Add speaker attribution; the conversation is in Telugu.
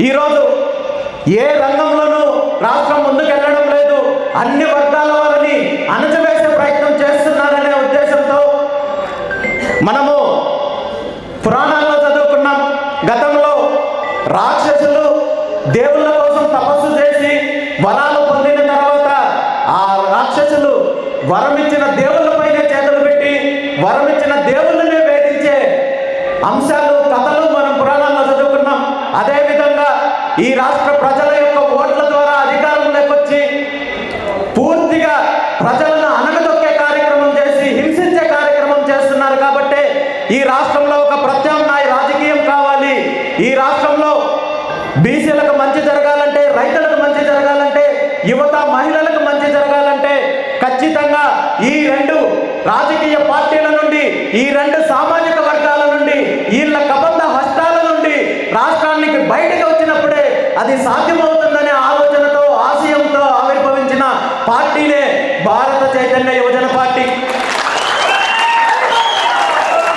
Speaker 1: ఈరోజు ఏ రంగంలోనూ రాష్ట్రం ముందుకెళ్ళడం లేదు. అన్ని వర్గాల వారిని అణచివేసే ప్రయత్నం చేస్తున్నారనే ఉద్దేశంతో మనము పురాణాల్లో చదువుకున్నాం. గతంలో రాక్షసులు దేవుళ్ళ కోసం తపస్సు చేసి వరాలు పొందిన తర్వాత ఆ రాక్షసులు వరం ఇచ్చిన దేవుళ్ళపైనే చేతులు పెట్టి వరం ఇచ్చిన దేవుళ్ళనే వేధించే అంశాలు కథలు మనం పురాణాల్లో చదువుకున్నాం. అదే ఈ రాష్ట్ర ప్రజల యొక్క ఓట్ల ద్వారా అధికారంలోకి వచ్చి పూర్తిగా ప్రజలను అనగదొక్కే కార్యక్రమం చేసి హింసించే కార్యక్రమం చేస్తున్నారు కాబట్టి ఈ రాష్ట్రంలో ఒక ప్రత్యామ్నాయ రాజకీయం కావాలి. ఈ రాష్ట్రంలో బీసీలకు మంచి జరగాలంటే రైతులకు మంచి జరగాలంటే యువత మహిళలకు మంచి జరగాలంటే ఖచ్చితంగా ఈ రెండు రాజకీయ పార్టీల నుండి ఈ రెండు అది సాధ్యమవుతుందనే ఆలోచనతో ఆశయంతో ఆవిర్భవించిన పార్టీనే భారత చైతన్య యువజన పార్టీ.